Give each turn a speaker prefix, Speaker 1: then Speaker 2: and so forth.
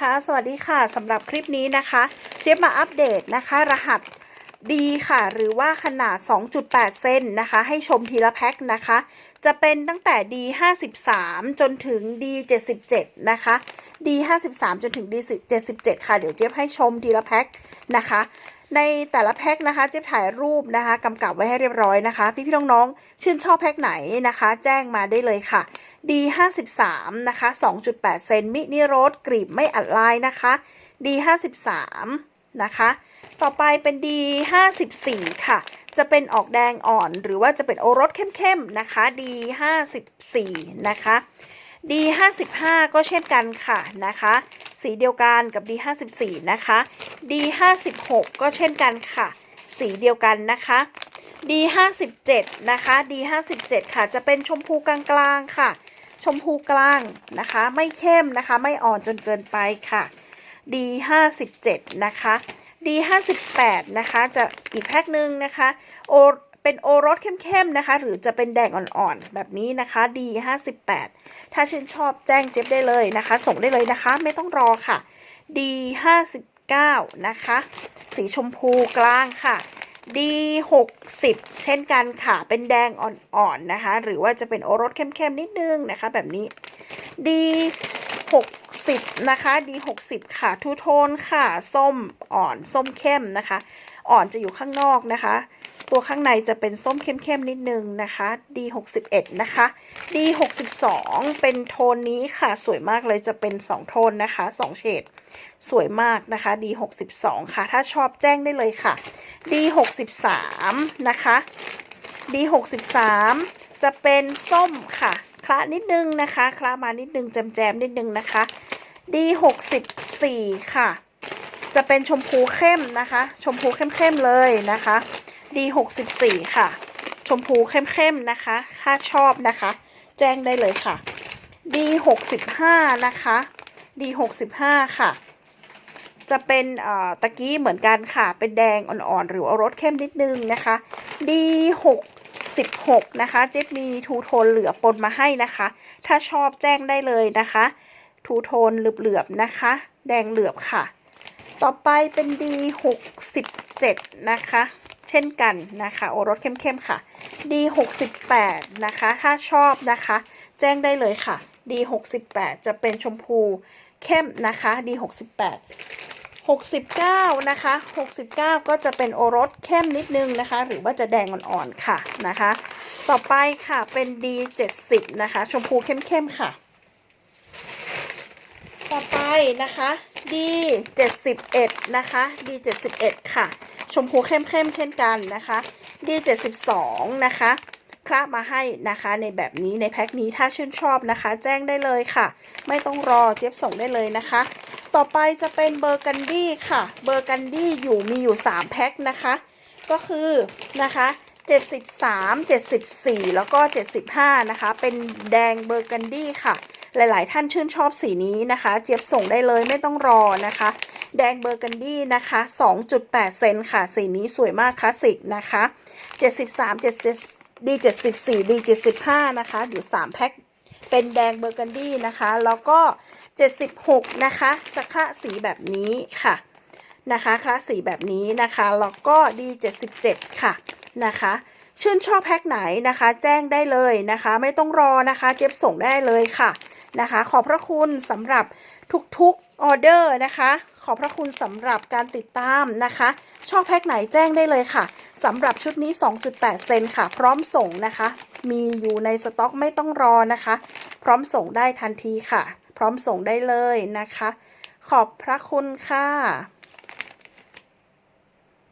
Speaker 1: ค่ะสวัสดีค่ะสำหรับคลิปนี้นะคะ เจ๊มาอัปเดตนะคะ รหัสดีค่ะ หรือว่าขนาด 2.8 เซนนะคะ ให้ชมทีละแพ็คนะคะ จะเป็นตั้งแต่ D 53จนถึง D 77นะคะ D 53จนถึง D 77ค่ะ เดี๋ยวเจ๊ให้ชมทีละแพ็คนะคะ ในแต่ละแพ็คนะคะเจ๊ยบถ่ายรูปนะคะกำกับไว้ให้เรียบร้อยนะคะ พี่พี่ๆน้องๆชื่นชอบแพ็คไหนนะคะ แจ้งมาได้เลยค่ะ D 53 นะคะ 2.8 เซนมินิโรสกรีบไม่อัดลายนะคะ D 53 นะคะ ต่อไปเป็น D 54 ค่ะ จะเป็นออกแดงอ่อนหรือว่าจะเป็นโอรสเข้มๆนะคะ D 54 นะคะ D 55 ก็เช่นกันค่ะนะคะ สีเดียวกันกับ D 54 นะคะ D 56 ก็เช่นกันค่ะ สีเดียวกันนะคะ D 57 นะคะ D 57 ค่ะ จะเป็นชมพูกลางๆค่ะ ชมพูกลางนะคะ ไม่เข้มนะคะ ไม่อ่อนจนเกินไปค่ะ D 57 นะคะ D 58 นะคะ จะอีกแพ็คหนึ่งนะคะ โอ เป็นโอรสเข้มๆนะคะ หรือจะเป็นแดงอ่อนๆแบบนี้นะคะ D 58ถ้าชื่นชอบแจ้งเจ็บได้เลยนะคะ ส่งได้เลยนะคะ ไม่ต้องรอค่ะ D 59นะคะ สีชมพูกลางค่ะ D 60เช่นกันค่ะ เป็นแดงอ่อนๆนะคะ หรือว่าจะเป็นโอรสเข้มๆนิดนึงนะคะ แบบนี้ D 60นะคะ D 60ค่ะ ทูโทนค่ะ ส้มอ่อน ส้มเข้มนะคะ อ่อนจะอยู่ข้างนอกนะคะ ตัวข้างในจะเป็นส้มเข้มๆนิดนึงนะคะ D 61 นะคะ D 62 เป็นโทนนี้ค่ะสวยมากเลยจะเป็น 2 โทนนะคะ2เฉดสวยมากนะคะ D 62 ค่ะ ถ้าชอบแจ้งได้เลยค่ะ D 63 นะคะ D 63 จะเป็นส้มค่ะ คละนิดนึงนะคะคละมานิดนึงแจมๆนิดนึงนะคะ D 64 ค่ะ จะเป็นชมพูเข้มนะคะ ชมพูเข้มๆเลยนะคะ D 64ค่ะ ชมพูเข้มๆนะคะ ถ้าชอบนะคะ แจ้งได้เลยค่ะ D 65นะคะ D 65ค่ะ จะเป็นเอ่อตะกี้เหมือนกันค่ะ เป็นแดงอ่อนๆ หรือเอารสเข้มนิดนึงนะคะ D 66นะคะเจ๊มีทูโทนเหลือปนมาให้นะคะ ถ้าชอบแจ้งได้เลยนะคะ ทูโทนเหลือบๆนะคะ แดงเหลือบค่ะ ต่อไปเป็น D 67นะคะ เช่นกันนะคะ โอรสเข้มๆค่ะ D 68 นะคะ ถ้าชอบนะคะ แจ้งได้เลยค่ะ D 68 จะเป็นชมพูเข้มนะคะ D 68 69 นะคะ 69 ก็จะเป็นโอรสเข้มนิดนึงนะคะ หรือว่าจะแดงอ่อนๆค่ะนะคะ ต่อไปค่ะเป็น D 70 นะคะ ชมพูเข้มๆค่ะ ต่อไปนะคะ D 71 นะคะ D 71 ค่ะ มพูเข้มๆเช่นกันนะคะ D 72นะคะคระมาให้นะคะในแบบนี้ในแพ็คนี้ถ้าชื่นชอบนะคะ แจ้งได้เลยค่ะ ไม่ต้องรอเจี๊ยบส่งได้เลยนะคะ ต่อไปจะเป็นเบอร์กันดี้ค่ะ เบอร์กันดี้อยู่มีอยู่ 3 แพ็คนะคะ ก็คือนะคะ 73 74 แล้วก็ 75 นะคะ เป็นแดงเบอร์กันดี้ค่ะ หลาย ๆ ท่านชื่นชอบสีนี้นะคะ เจี๊ยบส่งได้เลยไม่ต้องรอนะคะ แดงเบอร์กันดี้นะคะ 2.8 เซนค่ะ สีนี้สวยมากคลาสสิกนะคะ 73 70 D 74 D 75 นะคะ อยู่ 3 แพ็คเป็นแดงเบอร์กันดี้นะคะ แล้วก็ 76 นะคะ จะคละสีแบบนี้ค่ะนะคะคละสีแบบนี้นะคะ แล้วก็ D 77 ค่ะนะคะชื่นชอบแพ็คไหนนะคะ แจ้งได้เลยนะคะ ไม่ต้องรอนะคะ เจ็บส่งได้เลยค่ะนะคะ ขอบพระคุณสำหรับทุกๆออเดอร์นะคะ อบพระคุณสำหรับการติดตามนะคะ ชอบแพ็คไหนแจ้งได้เลยค่ะสำหรับชุดนี้ 2.8 เซนค่ะ พร้อมส่งนะคะ มีอยู่ในสต็อกไม่ต้องรอนะคะ พร้อมส่งได้ทันทีค่ะ พร้อมส่งได้เลยนะคะ ขอบพระคุณค่ะ